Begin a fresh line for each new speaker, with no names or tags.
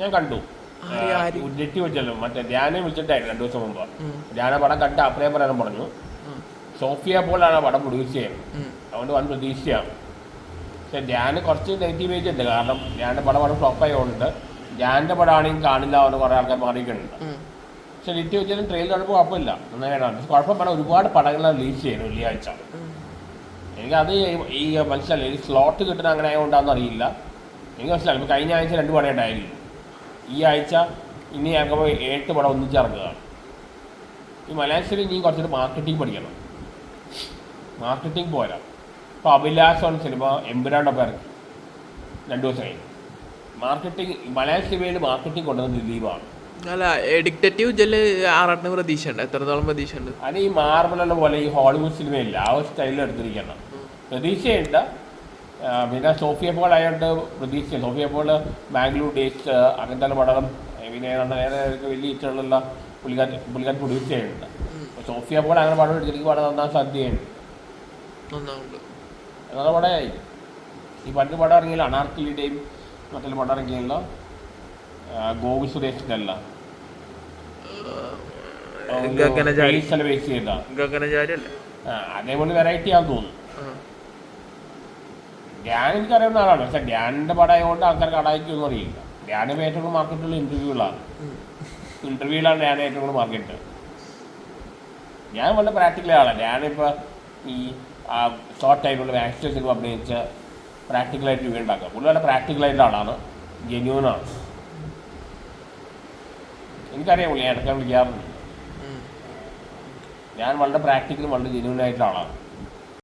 ഞാൻ കണ്ടു. ഉരുട്ടി വെച്ചല്ലോ. മറ്റേ ധ്യാനം വിളിച്ചിട്ടായിരുന്നു രണ്ടു ദിവസം മുമ്പ്. ധ്യാന പടം കണ്ട് അപ്പനെ പറയാൻ പറഞ്ഞു. സോഫിയ പോലാണ് പടം പ്രൊഡ്യൂസ് ചെയ്യുന്നത്. അതുകൊണ്ട് വൻ പ്രതീക്ഷയാണ് പക്ഷെ ധ്യാന് കുറച്ച് നെഗറ്റീവ് ഏജ് ഉണ്ട്. കാരണം ധ്യാന്റെ പടം പടം ഫ്ലോപ്പ് ആയതുകൊണ്ട് ധ്യാന്റെ പടമാണെങ്കിൽ കാണില്ല എന്ന് കുറേ ആൾക്കാർ മാറിയിട്ടുണ്ട്. പക്ഷെ ലിറ്റി വെച്ചാലും ട്രെയിലർ കണ്ടപ്പോൾ കുഴപ്പമില്ല. നന്നായിട്ടാണ് കുഴപ്പം വേണം ഒരുപാട് പടങ്ങൾ റിലീസ് ചെയ്യുന്നു വെള്ളിയാഴ്ച. എനിക്കത് ഈ മനസ്സിലായി. ഈ സ്ലോട്ട് കിട്ടുന്ന അങ്ങനെ ആയതുകൊണ്ടാണെന്ന് അറിയില്ല. എനിക്ക് മനസ്സിലായി. കഴിഞ്ഞ ആഴ്ച രണ്ട് പടം ഉണ്ടായിരുന്നു. ഈ ആഴ്ച ഇനി ഞങ്ങൾ എട്ട് പടം ഒന്നിച്ച് ഇറങ്ങുകയാണ്. ഈ മലയാളത്തിൽ ഇനിയും കുറച്ചൊരു മാർക്കറ്റിംഗ് പഠിക്കണം. മാർക്കറ്റിംഗ് പോരാ. ഇപ്പോൾ അഭിലാഷം സിനിമ എമ്പുരാണ്ടൊപ്പം ഇറങ്ങി. രണ്ട് ദിവസം കഴിഞ്ഞു. മാർക്കറ്റിംഗ് മലയാള സിനിമയിൽ മാർക്കറ്റിംഗ് കൊണ്ടുവന്നത് ദിലീപാണ്.
അല്ല ഡിക്റ്റേറ്റീവ് ജെല്ല് ആറാട്ടിന് പ്രതീക്ഷ ഉണ്ട് എത്രത്തോളം പ്രതീക്ഷ ഉണ്ട്
അത് ഈ മാർബലുള്ള പോലെ ഈ ഹോളിവുഡ് സിനിമയില്ല ആ ഒരു സ്റ്റൈലിൽ എടുത്തിരിക്കണം പ്രതീക്ഷയുണ്ട്. പിന്നെ സോഫിയ പോൾ ആയതുകൊണ്ട് പ്രതീക്ഷ സോഫിയ പോൾ ബാംഗ്ലൂർ ഡേറ്റ് അങ്ങനത്തെ പടം പിന്നെ നേരെ വലിയ ഇഷ്ടമുള്ള പുള്ളിക്കാർ പുള്ളിക്കാർ പ്രൊഡ്യൂസ് ചെയ്യുന്നുണ്ട് സോഫിയ പോൾ അങ്ങനെ പടം എടുത്തിരിക്കും പടം നന്നാൻ സാധ്യതയുണ്ട്. നല്ല പടയായി ഈ പണ്ട് പടം ഇറങ്ങിയില്ല അനാർക്കിലിയുടെയും മറ്റൊരു പടം ഇറങ്ങിയല്ലോ ഗോപി സുരേഷിന്റെ അല്ലേ അതേപോലെ വെറൈറ്റി ആണെന്ന് തോന്നുന്നു. ധ്യാൻ എനിക്കറിയുന്ന ആളാണ്. പക്ഷെ ധ്യാനിന്റെ പടമായതുകൊണ്ട് ആൾക്കാർക്ക് അടായിക്കൊന്നും അറിയില്ല. ധ്യാനം ഏറ്റവും കൂടുതൽ മാർക്കറ്റുള്ള ഇന്റർവ്യൂകളാണ് ഇന്റർവ്യൂലാണ് ഞാൻ ഏറ്റവും കൂടുതൽ മാർക്കറ്റ് ഞാൻ വളരെ പ്രാക്ടിക്കൽ ആളാണ് ഞാനിപ്പോൾ ഈ ഷോർട്ട് ടൈമിലുള്ള വാക്സിനേഷൻ സിനിമ അഭിനയിച്ച് പ്രാക്ടിക്കലായിട്ട് റിവ്യൂ ഉണ്ടാക്കുക പുള്ളി വളരെ പ്രാക്ടിക്കലായിട്ടുള്ള ആളാണ്. ജെന്യൂനാണ് എനിക്കറിയാം പുള്ളി ഇടയ്ക്ക് വിളിക്കാറുണ്ട്. ഞാൻ വളരെ പ്രാക്ടിക്കലും വളരെ ജെന്യൂനായിട്ടുള്ള ആളാണ്.